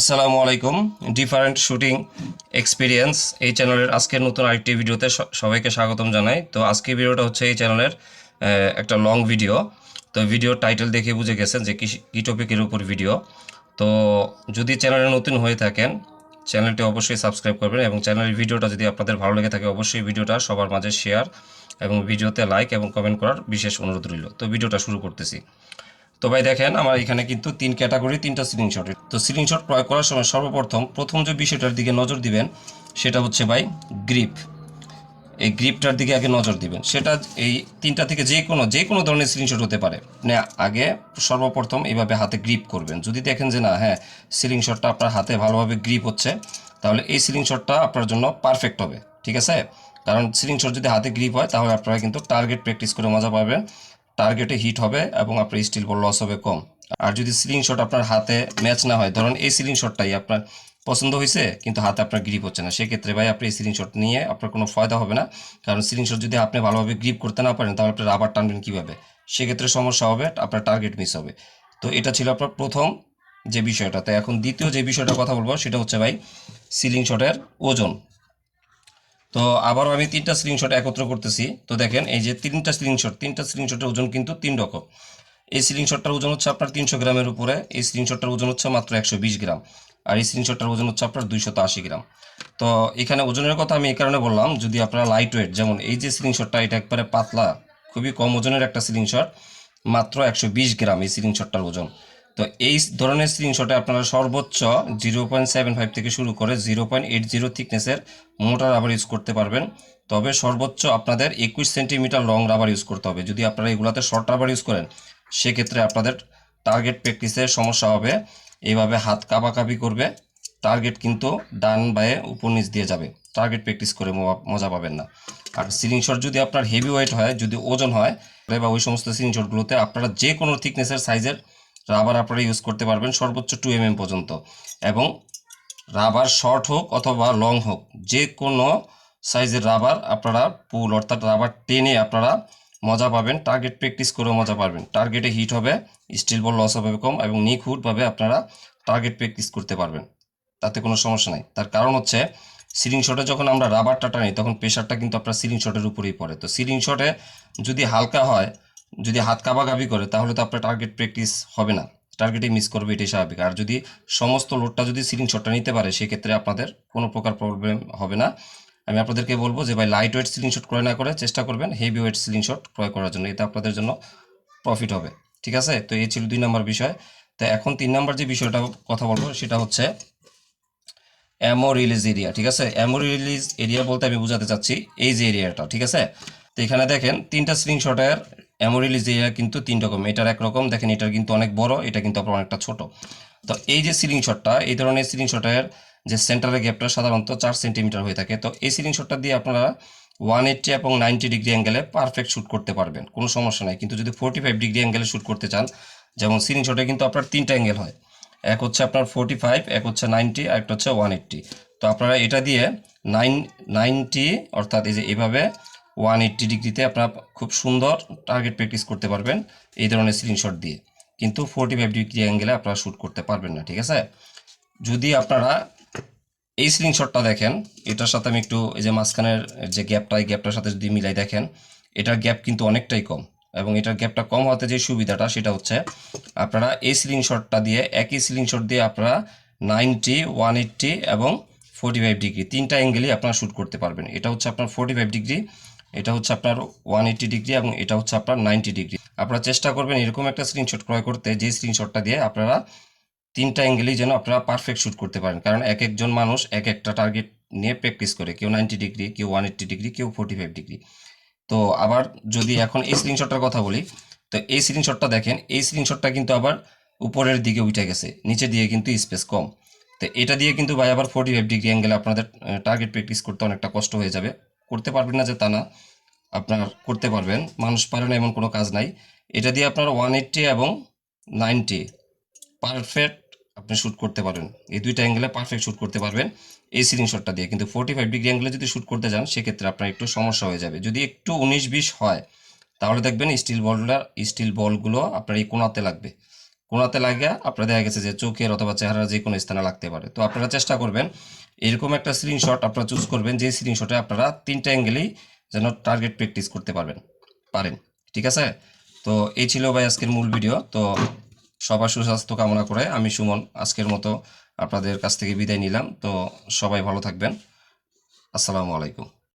আসসালামু আলাইকুম। Different shooting experience এই চ্যানেলের আজকের নতুন আরেকটি ভিডিওতে সবাইকে স্বাগতম জানাই। তো আজকের ভিডিওটা হচ্ছে এই চ্যানেলের একটা লং ভিডিও তো ভিডিও টাইটেল দেখে বুঝে গেছেন যে কি টপিকের উপর ভিডিও তো যদি চ্যানেলে নতুন হয়ে থাকেন চ্যানেলটি অবশ্যই সাবস্ক্রাইব করবেন এবং চ্যানেলের ভিডিওটা যদি আপনাদের ভালো লেগে থাকে, অবশ্যই ভিডিওটা সবার মাঝে শেয়ার এবং ভিডিওতে লাইক এবং কমেন্ট করার বিশেষ অনুরোধ রইল। তো ভিডিওটা শুরু করতেছি। তো ভাই দেখেন, আমার এখানে কিন্তু তিন ক্যাটাগরি, তিনটা সিলিং শটের তো সিলিং শট ক্রয় করার সময় সর্বপ্রথম প্রথম যে বিষয়টার দিকে নজর দিবেন, সেটা হচ্ছে ভাই গ্রিপ এই গ্রিপটার দিকে আগে নজর দিবেন। সেটা এই তিনটা থেকে যে কোনো যে কোনো ধরনের সিলিং শট হতে পারে। মানে আগে সর্বপ্রথম এইভাবে হাতে গ্রিপ করবেন। যদি দেখেন যে না হ্যাঁ সিলিং শটটা আপনার হাতে ভালোভাবে গ্রিপ হচ্ছে, তাহলে এই সিলিং শটটা আপনার জন্য পারফেক্ট হবে। ঠিক আছে? কারণ সিলিং শট যদি হাতে গ্রিপ হয়, তাহলে আপনারা কিন্তু টার্গেট প্র্যাকটিস করে মজা পাবেন। টার্গেটে হিট হবে এবং আপনার স্টিল বল লস হবে কম। আর যদি সিলিং শট আপনার হাতে ম্যাচ না হয়, ধরুন এই সিলিং শটটাই আপনার পছন্দ হয়েছে কিন্তু হাতে আপনার গ্রিপ হচ্ছে না। সেক্ষেত্রে ভাই আপনি এই সিলিং শট নিয়ে আপনার কোনো ফায়দা হবে না। কারণ সিলিং শট যদি আপনি ভালোভাবে গ্রিপ করতে না পারেন, তাহলে আপনি রাবার টানবেন কীভাবে? সেক্ষেত্রে সমস্যা হবে, আপনার টার্গেট মিস হবে। তো এটা ছিল আপনার প্রথম যে বিষয়টা। তো এখন দ্বিতীয় যে বিষয়টা কথা বলব, সেটা হচ্ছে ভাই সিলিং শটের ওজন। তো আবারও আমি তিনটা স্লিং শট একত্র করতেছি। তো দেখেন, এই যে তিনটা স্লিং শট তিনটা স্লিং শটের ওজন কিন্তু তিন রকম। এই স্লিং শটটার ওজন হচ্ছে আপনার তিনশো গ্রামের উপরে, এই স্লিং শটটার ওজন হচ্ছে মাত্র একশো বিশ গ্রাম, আর এই স্লিং শটটার ওজন হচ্ছে আপনার দুইশত আশি গ্রাম। তো এখানে ওজনের কথা আমি এই কারণে বললাম, যদি আপনারা লাইট ওয়েট যেমন এই যে স্লিং শটটা এটা একবারে পাতলা, খুবই কম ওজনের একটা স্লিং শট মাত্র একশো বিশ গ্রাম এই স্লিং শটটার ওজন। তো এই ধরনের স্লিং শটে আপনারা সর্বোচ্চ জিরো পয়েন্ট সেভেন ফাইভ থেকে শুরু করে জিরো পয়েন্ট এইট জিরো থিকনেসের মোটা রাবার ইউজ করতে পারবেন। তবে সর্বোচ্চ আপনাদের একুশ সেন্টিমিটার লং রাবার ইউজ করতে হবে। যদি আপনারা এগুলাতে শর্ট রাবার ইউজ করেন, সেক্ষেত্রে আপনাদের টার্গেট প্র্যাকটিসের সমস্যা হবে। এইভাবে হাত কাবাকাবি করবে টার্গেট কিন্তু ডান বায়ে উপর নিচ দিয়ে যাবে। টার্গেট প্র্যাকটিস করে মজা পাবেন না। আর সিলিং শট যদি আপনার হেভি ওয়েট হয়, যদি ওজন হয় বা ওই সমস্ত সিলিং শটগুলোতে আপনারা যে কোনো থিকনেসের সাইজের রাবার আপনারা ইউজ করতে পারবেন সর্বোচ্চ টু এম পর্যন্ত। এবং রাবার শর্ট হোক অথবা লং হোক যে কোনো সাইজের রাবার আপনারা পুল অর্থাৎ রাবার টেনে আপনারা মজা পাবেন টার্গেট প্র্যাকটিস করেও মজা পাবেন। টার্গেটে হিট হবে স্টিল বল লস হবে কম এবং নিখুঁতভাবে আপনারা টার্গেট প্র্যাকটিস করতে পারবেন। তাতে কোনো সমস্যা নাই। তার কারণ হচ্ছে সিলিং শটে যখন আমরা রাবারটা টানি, তখন প্রেশারটা কিন্তু আপনার সিলিং শটের উপরেই পড়ে। তো সিলিং শটে যদি হালকা হয় যদি হাত কাবাকাবি করে, তাহলে তো আপনার টার্গেট প্র্যাকটিস হবে না। টার্গেটে মিস করবে, এটাই স্বাভাবিক। আর যদি সমস্ত লোডটা যদি সিলিং শটটা নিতে পারে, সেক্ষেত্রে আপনাদের কোনো প্রকার প্রবলেম হবে না। আমি আপনাদেরকে বলব যে, ভাই লাইট ওয়েট সিলিং শট ক্রয় না করে, চেষ্টা করবেন হেভি ওয়েট সিলিং শট ক্রয় করার জন্য। এটা আপনাদের জন্য প্রফিট হবে। ঠিক আছে? তো এই ছিল দুই নম্বর বিষয়। তো এখন তিন নম্বর যে বিষয়টা কথা বলব, সেটা হচ্ছে অ্যামো রিলিজ এরিয়া ঠিক আছে? অ্যামো রিলিজ এরিয়া বলতে আমি বোঝাতে চাচ্ছি, এই যে এরিয়াটা ঠিক আছে? তো এখানে দেখেন, তিনটা স্ক্রিনশটের অ্যামো রিলিজ এরিয়া কিন্তু তিন রকম। এটার একরকম দেখেন এটার কিন্তু অনেক বড়, এটা কিন্তু আপনার অনেকটা ছোট। তো এই যে সিলিং শটটা এই ধরনের সিলিং শটের যে সেন্টারের গ্যাপটা সাধারণত চার সেন্টিমিটার হয়ে থাকে। তো এই সিলিং শটটা দিয়ে আপনারা ওয়ান এইট্টি এবং নাইনটি ডিগ্রি অ্যাঙ্গেলে পারফেক্ট শ্যুট করতে পারবেন, কোনো সমস্যা নাই। কিন্তু যদি ফোর্টি ফাইভ ডিগ্রি অ্যাঙ্গেলে শ্যুট করতে চান, যেমন সিলিং শটে কিন্তু আপনার তিনটা অ্যাঙ্গেল হয়। এক হচ্ছে আপনার ফোর্টি ফাইভ এক হচ্ছে নাইনটি আর একটা হচ্ছে ওয়ান এইট্টি তো আপনারা এটা দিয়ে নাইন নাইনটি অর্থাৎ এই যে এভাবে ওয়ান এইট্টি ডিগ্রিতে আপনারা খুব সুন্দর টার্গেট প্র্যাকটিস করতে পারবেন এই ধরনের সিলিং শট দিয়ে। কিন্তু ফোর্টি ফাইভ ডিগ্রি অ্যাঙ্গেলে আপনারা শ্যুট করতে পারবেন না, ঠিক আছে? যদি আপনারা এই সিলিং শটটা দেখেন, এটার সাথে আমি একটু এই যে মাঝখানের যে গ্যাপটা এই গ্যাপটার সাথে যদি মিলাই দেখেন, এটার গ্যাপ কিন্তু অনেকটাই কম। এবং এটার গ্যাপটা কম হওয়াতে যে সুবিধাটা, সেটা হচ্ছে আপনারা এই সিলিং শটটা দিয়ে, একই সিলিং শট দিয়ে আপনারা নাইনটি ওয়ান এইট্টি এবং ফোর্টি ফাইভ ডিগ্রি তিনটা অ্যাঙ্গেলই আপনারা শ্যুট করতে পারবেন। এটা হচ্ছে আপনার ফোর্টি ফাইভ ডিগ্রি এটা হচ্ছে আপনার ওয়ান এইট্টি ডিগ্রি এবং এটা হচ্ছে আপনার নাইনটি ডিগ্রি আপনারা চেষ্টা করবেন এরকম একটা স্ক্রিনশট ক্রয় করতে, যে স্ক্রিনশটটা দিয়ে আপনারা তিনটা অ্যাঙ্গেলেই যেন আপনারা পারফেক্ট শ্যুট করতে পারেন। কারণ এক একজন মানুষ এক একটা টার্গেট নিয়ে প্র্যাকটিস করে। কেউ নাইনটি ডিগ্রি কেউ ওয়ান এইট্টি ডিগ্রি কেউ ফোর্টি ফাইভ ডিগ্রি তো আবার যদি এখন এই স্ক্রিনশটটার কথা বলি, তো এই স্ক্রিনশটটা দেখেন, এই স্ক্রিনশটটা কিন্তু আবার উপরের দিকে উঠে গেছে, নিচে দিয়ে কিন্তু স্পেস কম। তো এটা দিয়ে কিন্তু ভাই আবার ফোর্টি ফাইভ ডিগ্রি অ্যাঙ্গেলে আপনাদের টার্গেট প্র্যাকটিস করতে অনেকটা কষ্ট হয়ে যাবে। করতে পারবেন না যে তা না। আপনার করতে পারবেন। মানুষ পারে না, এমন কোনো কাজ নাই। এটা দিয়ে আপনার ওয়ান এইট্টি এবং নাইনটি পারফেক্ট আপনি শ্যুট করতে পারেন। এই দুইটা অ্যাঙ্গেলে পারফেক্ট শ্যুট করতে পারবেন এই সিলিং শটটা দিয়ে। কিন্তু ফোর্টি ফাইভ ডিগ্রি অ্যাঙ্গেলে যদি শ্যুট করতে যান, সেক্ষেত্রে আপনার একটু সমস্যা হয়ে যাবে। যদি একটু উনিশ বিশ হয়, তাহলে দেখবেন স্টিল বলটা স্টিল বলগুলো আপনার এই কোনাতে লাগবে। কোনাতে লাগিয়ে আপনার দেখা গেছে যে চোখের অথবা চেহারার যে কোনো স্থানে লাগতে পারে। তো আপনারা চেষ্টা করবেন, এরকম একটা স্ক্রিনশট আপনারা চুজ করবেন। যে স্ক্রিনশটে আপনারা তিনটা অ্যাঙ্গেলেই যেন টার্গেট প্র্যাকটিস করতে পারবেন, পারেন, ঠিক আছে? তো এই ছিল ভাই আজকের মূল ভিডিও তো সবার সুস্বাস্থ্য কামনা করে আমি সুমন আজকের মতো আপনাদের কাছ থেকে বিদায় নিলাম। তো সবাই ভালো থাকবেন। আসসালামু আলাইকুম।